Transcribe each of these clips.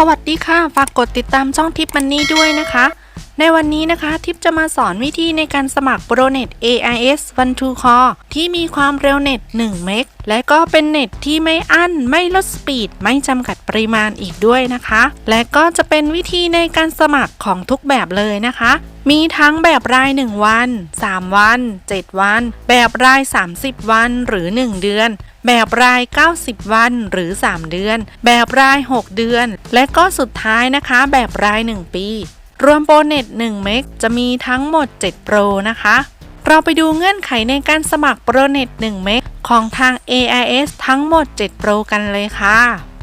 สวัสดีค่ะ ฝากกดติดตามช่องทิปมันนี่ด้วยนะคะ ในวันนี้นะคะ ทิปจะมาสอนวิธีในการสมัคร ProNet AIS One to Core ที่มีความเร็วเน็ต 1 เมก และก็เป็นเน็ตที่ไม่อั้น ไม่ลดสปีด ไม่จำกัดปริมาณอีกด้วยนะคะ และก็จะเป็นวิธีในการสมัครของทุกแบบเลยนะคะ มีทั้งแบบราย 1 วัน 3 วัน 7 วัน แบบราย 30 วันหรือ 1 เดือน แบบราย 90 วันหรือ 3 เดือน แบบราย 6 เดือน และก็สุดท้ายนะคะ แบบราย 1 ปี รวมโปรเน็ต1เมกจะมีทั้งหมด 7 โปรนะคะเราไปดูเงื่อนไขในการสมัครโปรเน็ต1เมกของทาง AIS ทั้งหมด 7 โปรกันเลยค่ะ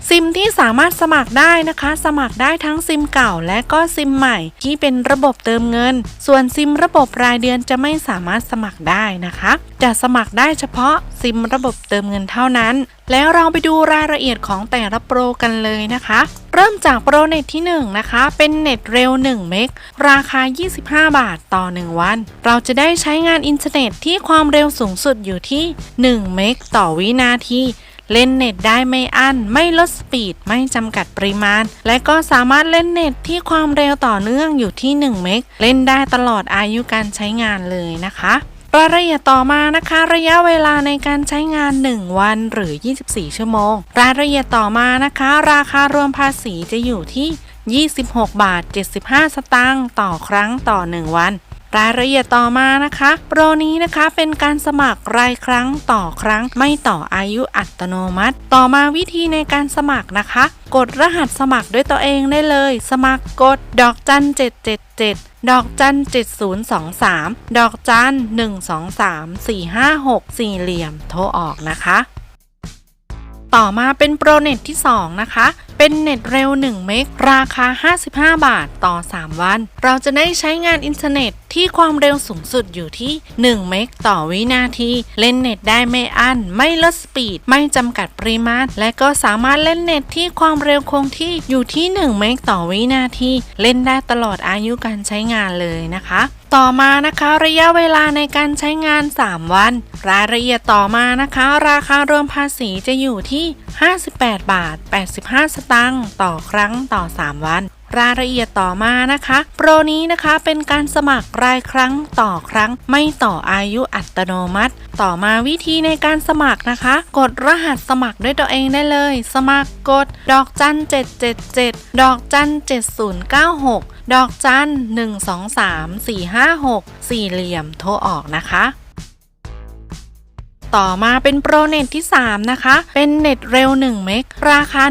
ซิมที่สามารถสมัครได้นะคะ สมัครได้ทั้งซิมเก่าและก็ซิมใหม่ ที่เป็นระบบเติมเงิน ส่วนซิมระบบรายเดือนจะไม่สามารถสมัครได้นะคะ จะสมัครได้เฉพาะซิมระบบเติมเงินเท่านั้น แล้วเราไปดูรายละเอียดของแต่ละโปรกันเลยนะคะ เริ่มจากโปรเน็ตที่ 1 นะคะ เป็นเน็ตเร็ว 1 เมกราคา 25 บาทต่อ 1 วัน เราจะได้ใช้งานอินเทอร์เน็ตที่ความเร็วสูงสุดอยู่ที่ 1 เมกต่อวินาที เล่นเน็ตได้ไม่อั้น ไม่ลดสปีด ไม่จำกัดปริมาณ และก็สามารถเล่นเน็ตที่ความเร็วต่อเนื่องอยู่ที่ 1 เมก เล่นได้ตลอดอายุการใช้งานเลยนะคะรายละเอียดต่อมานะคะ ระยะเวลาในการใช้งาน 1 วันหรือ 24 ชั่วโมง รายละเอียดต่อมานะคะ ราคารวมภาษีจะอยู่ที่ 26 บาท 75 สตางค์ต่อครั้งต่อ 1 วัน รายละเอียดต่อมานะคะ โปรนี้นะคะเป็นการสมัครรายครั้งต่อครั้ง ไม่ต่ออายุอัตโนมัติ ต่อมาวิธีในการสมัครนะคะ กดรหัสสมัครด้วยตัวเองได้เลย สมัครกดดอกจัน777ดอกจัน 7023 ดอกจัน 123 456 สี่เหลี่ยม โทรออกนะคะ ต่อมาเป็นโปรเน็ตที่ 2 นะคะ เป็นเน็ตเร็ว 1 เมก ราคา 55 บาทต่อ 3 วัน เราจะได้ใช้งานอินเทอร์เน็ตที่ความเร็วสูงสุดอยู่ที่ 1 เมกต่อวินาที เล่นเน็ตได้ไม่อั้น ไม่ลดสปีด ไม่จำกัดปริมาณและก็สามารถเล่นเน็ตที่ความเร็วคงที่อยู่ที่ 1 เมกต่อวินาที เล่นได้ตลอดอายุการใช้งานเลยนะคะ ต่อมานะคะระยะเวลาในการใช้งาน 3 วัน รายละเอียดต่อมานะคะ ราคารวมภาษีจะอยู่ที่ 58 บาท 85 สตางค์ต่อครั้งต่อ 3 วันรายละเอียดต่อมานะคะ โปรนี้นะคะเป็นการสมัครรายครั้งต่อครั้ง ไม่ต่ออายุอัตโนมัติ ต่อมาวิธีในการสมัครนะคะ กดรหัสสมัครด้วยตัวเองได้เลย สมัครกด ดอกจัน 777 ดอกจัน 7096 ดอกจัน 123 456 สี่เหลี่ยมโทรออกนะคะ ต่อมาเป็นโปรเน็ตที่ 3 นะคะ เป็นเน็ตเร็ว 1 เมกราคา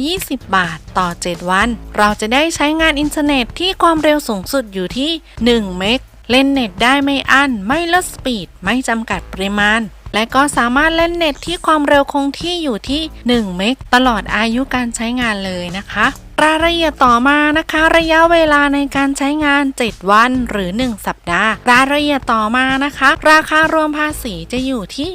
120 บาทต่อ 7 วัน เราจะได้ใช้งานอินเทอร์เน็ตที่ความเร็วสูงสุดอยู่ที่ 1 เมกเล่นเน็ตได้ไม่อั้น ไม่ลดสปีด ไม่จำกัดปริมาณ และก็สามารถเล่นเน็ตที่ความเร็วคงที่อยู่ที่ 1 เมกตลอดอายุการใช้งานเลยนะคะ รายละเอียดต่อมานะคะ ระยะเวลาในการใช้งาน 7 วันหรือ 1 สัปดาห์ รายละเอียดต่อมานะคะ ราคารวมภาษีจะอยู่ที่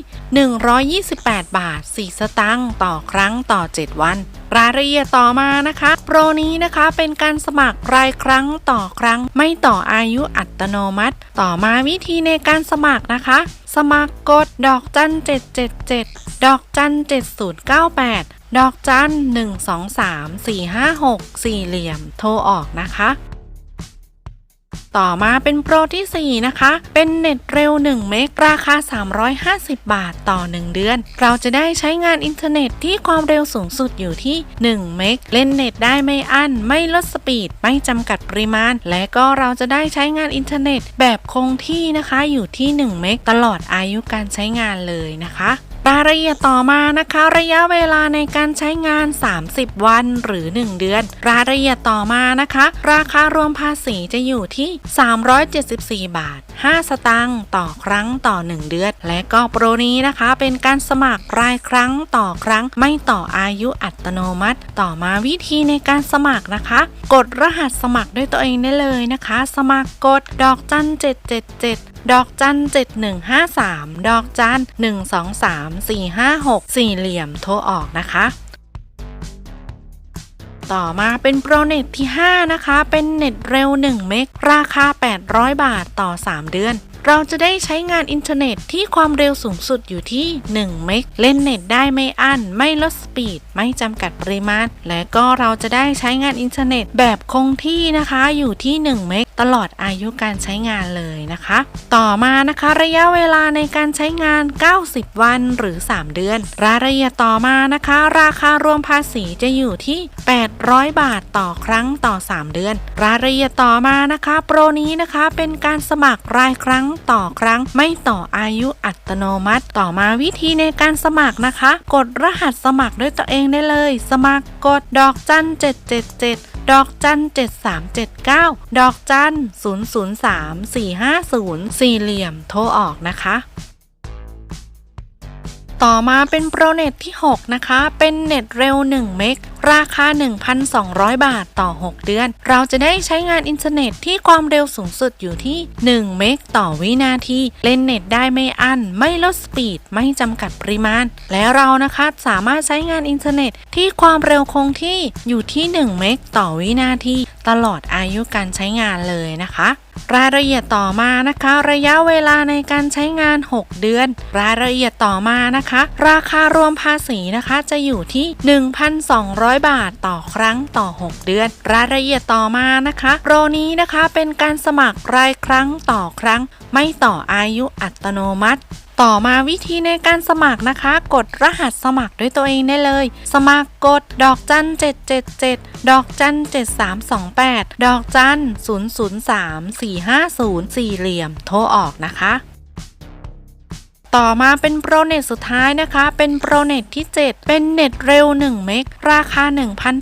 128 บาท 4 สตางค์ต่อครั้งต่อ 7 วัน รายละเอียดต่อมานะคะ โปรนี้นะคะเป็นการสมัครรายครั้งต่อครั้ง ไม่ต่ออายุอัตโนมัติ ต่อมาวิธีในการสมัครนะคะ สมัครกดดอกจัน 777 ดอกจัน 7098 ดอกจัน123 456สี่เหลี่ยมโทรออกนะคะ ต่อมาเป็นโปรที่ 4 นะคะ เป็นเน็ตเร็ว 1 เมกราคา 350 บาทต่อ 1 เดือน เราจะได้ใช้งานอินเทอร์เน็ตที่ความเร็วสูงสุดอยู่ที่ 1 เมก เล่นเน็ตได้ไม่อั้น ไม่ลดสปีด ไม่จำกัดปริมาณ และก็เราจะได้ใช้งานอินเทอร์เน็ตแบบคงที่นะคะ อยู่ที่ 1 เมกตลอดอายุการใช้งานเลยนะคะ รายละเอียดต่อมานะคะ ระยะเวลาในการใช้งาน 30 วันหรือ 1 เดือน รายละเอียดต่อมานะคะ ราคารวมภาษีจะอยู่ที่ 374 บาท 5 สตางค์ต่อครั้งต่อ 1 เดือน และก็โปรนี้นะคะ เป็นการสมัครรายครั้งต่อครั้ง ไม่ต่ออายุอัตโนมัติ ต่อมาวิธีในการสมัครนะคะ กดรหัสสมัครด้วยตัวเองได้เลยนะคะ สมัครกดดอกจัน777 ดอกจัน7153 ดอกจัน123 456 สี่เหลี่ยมโทรออกนะคะ ต่อมาเป็นโปรเน็ตที่ 5 นะคะ เป็นเน็ตเร็ว 1 เมก ราคา 800 บาทต่อ 3 เดือน เราจะได้ใช้งานอินเทอร์เน็ตที่ความเร็วสูงสุดอยู่ที่ 1 เมก เล่นเน็ตได้ไม่อั้น ไม่ลดสปีด ไม่จำกัดปริมาณ และก็เราจะได้ใช้งานอินเทอร์เน็ตแบบคงที่นะคะ อยู่ที่ 1 เมกตลอดอายุการใช้งานเลยนะคะ ต่อมานะคะระยะเวลาในการใช้งาน 90 วันหรือ 3 เดือน รายละเอียดต่อมานะคะ ราคารวมภาษีจะอยู่ที่ 800 บาทต่อครั้งต่อ 3 เดือน รายละเอียดต่อมานะคะ โปรนี้นะคะเป็นการสมัครรายครั้งต่อครั้ง ไม่ต่ออายุอัตโนมัติ ต่อมาวิธีในการสมัครนะคะ กดรหัสสมัครด้วยตัวเองได้เลย สมัครกดดอกจัน777ดอกจัน 7379 ดอกจัน 003 450 สี่เหลี่ยม โทรออกนะคะ ต่อมาเป็นโปรเน็ตที่ 6 นะคะ เป็นเน็ตเร็ว 1 เมก ราคา 1,200 บาทต่อ 6 เดือน เราจะได้ใช้งานอินเทอร์เน็ตที่ความเร็วสูงสุดอยู่ที่ 1 เมกต่อวินาที เล่นเน็ตได้ไม่อั้น ไม่ลดสปีด ไม่จำกัดปริมาณ และเรานะคะสามารถใช้งานอินเทอร์เน็ตที่ความเร็วคงที่อยู่ที่ 1 เมกต่อวินาทีตลอดอายุการใช้งานเลยนะคะ รายละเอียดต่อมานะคะ ระยะเวลาในการใช้งาน 6 เดือน รายละเอียดต่อมานะคะ ราคารวมภาษีนะคะจะอยู่ที่ 1,200 บาทต่อครั้งต่อ 6 เดือน รายละเอียดต่อมานะคะโปรนี้นะคะเป็นการสมัครรายครั้งต่อครั้ง ไม่ต่ออายุอัตโนมัติ ต่อมาวิธีในการสมัครนะคะ กดรหัสสมัครด้วยตัวเองได้เลย สมัครกดดอกจัน 777 ดอกจัน 7328 ดอกจัน 003 450 สี่เหลี่ยม โทรออกนะคะต่อมาเป็นโปรเน็ตสุดท้ายนะคะ เป็นโปรเน็ตที่ 7 เป็นเน็ตเร็ว 1 เมก ราคา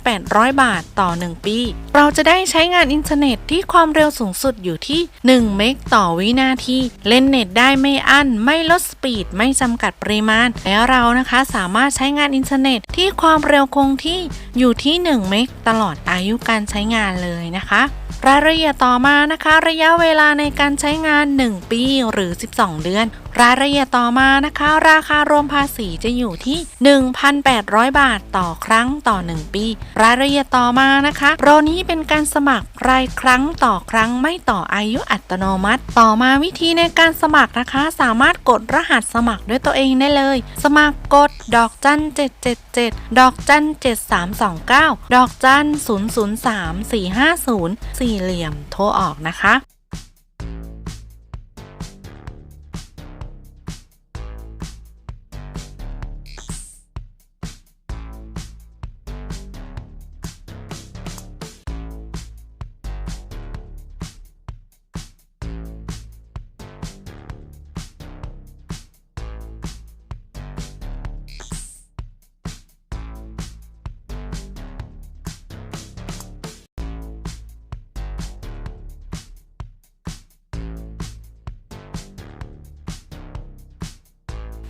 1,800 บาทต่อ 1 ปีเราจะได้ใช้งานอินเทอร์เน็ตที่ความเร็วสูงสุดอยู่ที่ 1 เมกต่อวินาที เล่นเน็ตได้ไม่อั้น ไม่ลดสปีด ไม่จำกัดปริมาณ แล้วเรานะคะสามารถใช้งานอินเทอร์เน็ตที่ความเร็วคงที่อยู่ที่ 1 เมกตลอดอายุการใช้งานเลยนะคะรายละเอียดต่อมานะคะ ระยะเวลาในการใช้งาน 1 ปีหรือ 12 เดือน รายละเอียดต่อมานะคะ ราคารวมภาษีจะอยู่ที่ 1,800 บาทต่อครั้งต่อ 1 ปี รายละเอียดต่อมานะคะโปรนี้เป็นการสมัครรายครั้งต่อครั้งไม่ต่ออายุอัตโนมัติ ต่อมาวิธีในการสมัครนะคะ สามารถกดรหัสสมัครด้วยตัวเองได้เลย สมัครกดดอกจัน777 ดอกจัน7329 ดอกจัน003 450 สี่เหลี่ยมโทรออกนะคะ